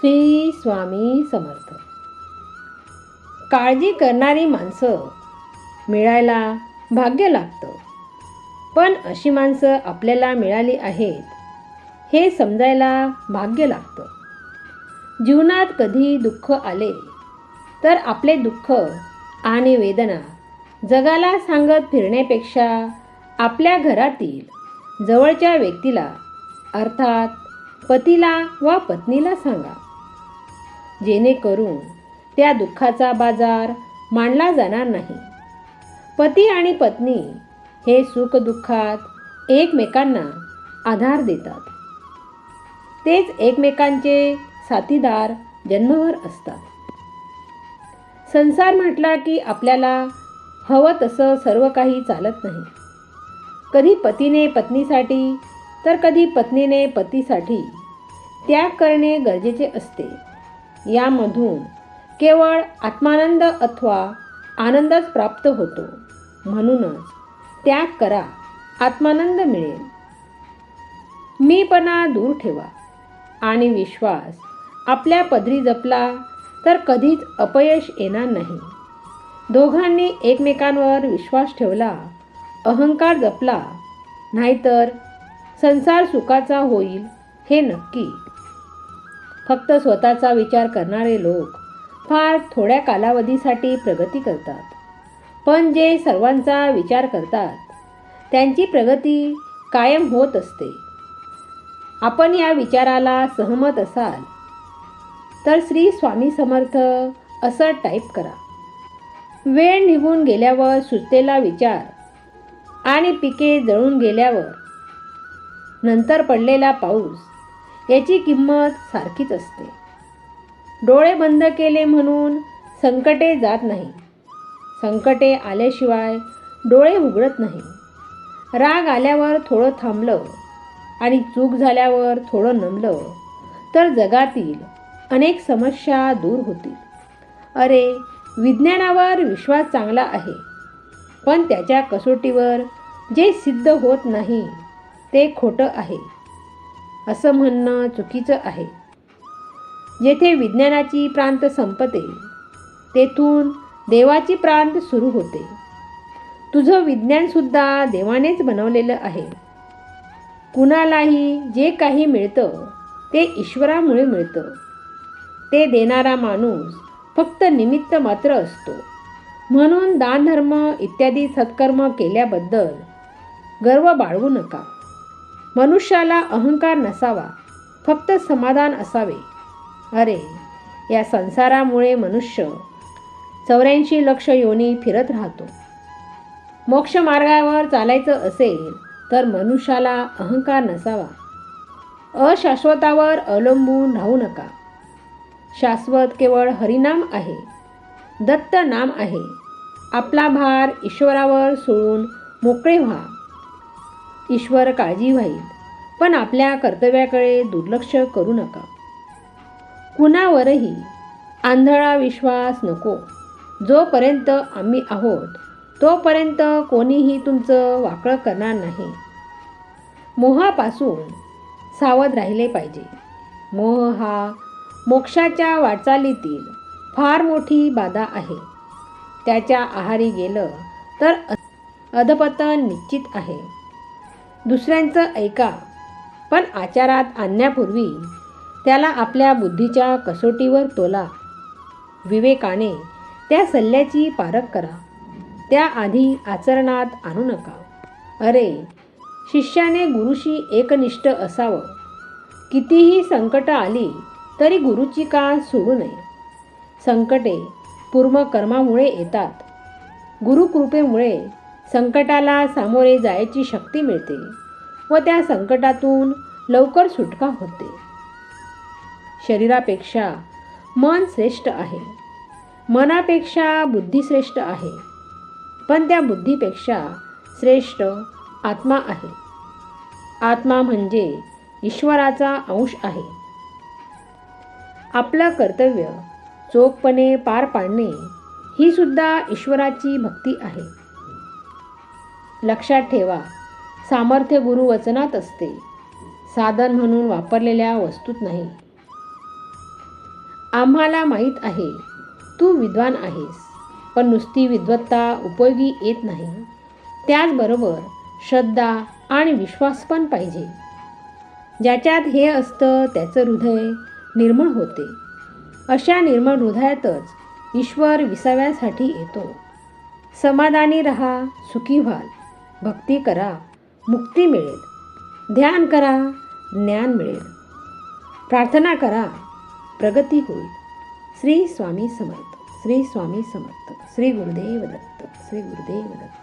श्री स्वामी समर्थ. काळजी करणारी माणसं मिळायला भाग्य लागतं. पण अशी माणसं आपल्याला मिळाली आहेत हे समजायला भाग्य लागतं. जीवनात कधी दुःख आले तर आपले दुःख आणि वेदना जगाला सांगत फिरण्यापेक्षा आपल्या घरातील जवळच्या व्यक्तीला अर्थात पतीला वा पत्नीला सांगा. जेणेकरून त्या दुःखाचा बाजार मांडला जाणार नाही. पती आणि पत्नी हे सुखदुःखात एकमेकांना आधार देतात. तेच एकमेकांचे साथीदार जन्मभर असतात. संसार म्हटला की आपल्याला हवं तसं सर्व काही चालत नाही. कधी पतीने पत्नीसाठी तर कधी पत्नीने पतीसाठी त्याग करणे गरजेचे असते. यामधून केवळ आत्मानंद अथवा आनंदच प्राप्त होतो. म्हणूनच त्याग करा आत्मानंद मिळेल. मीपणा दूर ठेवा आणि विश्वास आपल्या पदरी जपला तर कधीच अपयश येणार नाही. दोघांनी एकमेकांवर विश्वास ठेवला अहंकार जपला नाहीतर संसार सुखाचा होईल हे नक्की. फक्त स्वतःचा विचार करणारे लोक फार थोड्या कालावधीसाठी प्रगती करतात. पण जे सर्वांचा विचार करतात त्यांची प्रगती कायम होत असते. आपण या विचाराला सहमत असाल तर श्री स्वामी समर्थ असं टाईप करा. वेळ निघून गेल्यावर सुचलेला विचार आणि पिके जळून गेल्यावर नंतर पडलेला पाऊस याची किंमत सारखीच असते. डोळे बंद केले म्हणून संकटे जात नाही. संकटे आल्याशिवाय डोळे उघडत नाही. राग आल्यावर थोडं थांबलं आणि चूक झाल्यावर थोडं नमलं तर जगातील अनेक समस्या दूर होतील. अरे विज्ञानावर विश्वास चांगला आहे पण त्याच्या कसोटीवर जे सिद्ध होत नाही ते खोटं आहे. असं म्हणणं चुकीचं आहे. जेथे विज्ञानाची प्रांत संपते तेथून देवाची प्रांत सुरू होते. तुझं विज्ञानसुद्धा देवानेच बनवलेलं आहे. कुणालाही जे काही मिळतं ते ईश्वरामुळे मिळतं. ते देणारा माणूस फक्त निमित्त मात्र असतो. म्हणून दानधर्म इत्यादी सत्कर्म केल्याबद्दल गर्व बाळगू नका. मनुष्याला अहंकार नसावा फक्त समाधान असावे. अरे या संसारामुळे मनुष्य चौऱ्याऐंशी लक्ष योनी फिरत राहतो. मोक्ष मार्गावर चालायचं असेल तर मनुष्याला अहंकार नसावा. अशाश्वतावर अवलंबून राहू नका. शाश्वत केवळ हरिनाम आहे दत्त नाम आहे. आपला भार ईश्वरावर सोडून मोकळे व्हा. ईश्वर काळजी व्हाईल पण आपल्या कर्तव्याकडे दुर्लक्ष करू नका. कुणावरही आंधळा विश्वास नको. जोपर्यंत आम्ही आहोत तोपर्यंत कोणीही तुमचं वाकळं करणार नाही. मोहापासून सावध राहिले पाहिजे. मोह हा मोक्षाच्या वाटचालीतील फार मोठी बाधा आहे. त्याच्या आहारी गेलं तर अधपतन निश्चित आहे. दुसऱ्यांचं ऐका. पण आचारात आणण्यापूर्वी त्याला आपल्या बुद्धीच्या कसोटीवर तोला. विवेकाने त्या सल्ल्याची पारख करा. त्याआधी आचरणात आणू नका. अरे शिष्याने गुरुशी एकनिष्ठ असावं. कितीही संकटं आली तरी गुरुची का सोडू नये? संकटे पूर्वकर्मामुळे येतात. गुरुकृपेमुळे संकटाला सामोरे जायची शक्ती मिळते व त्या संकटातून लवकर सुटका होते. शरीरापेक्षा मन श्रेष्ठ आहे. मनापेक्षा बुद्धी श्रेष्ठ आहे. पण त्या बुद्धीपेक्षा श्रेष्ठ आत्मा आहे. आत्मा म्हणजे ईश्वराचा अंश आहे. आपलं कर्तव्य चोखपणे पार पाडणे ही सुद्धा ईश्वराची भक्ती आहे. लक्षात ठेवा सामर्थ्य गुरु वचनात असते. साधन म्हणून वापरलेल्या वस्तूत नाही. आम्हाला माहीत आहे तू विद्वान आहेस पण नुसती विद्वत्ता उपयोगी येत नाही. त्याचबरोबर श्रद्धा आणि विश्वास पण पाहिजे. ज्याच्यात हे असतं त्याचं हृदय निर्मळ होते. अशा निर्मळ हृदयातच ईश्वर विसाव्यासाठी येतो. समाधानी रहा सुखी व्हाल. भक्ती करा मुक्ती मिळेल. ध्यान करा ज्ञान मिळेल. प्रार्थना करा प्रगती होईल. श्री स्वामी समर्थ श्री स्वामी समर्थ श्री गुरुदेव दत्त श्री गुरुदेव दत्त.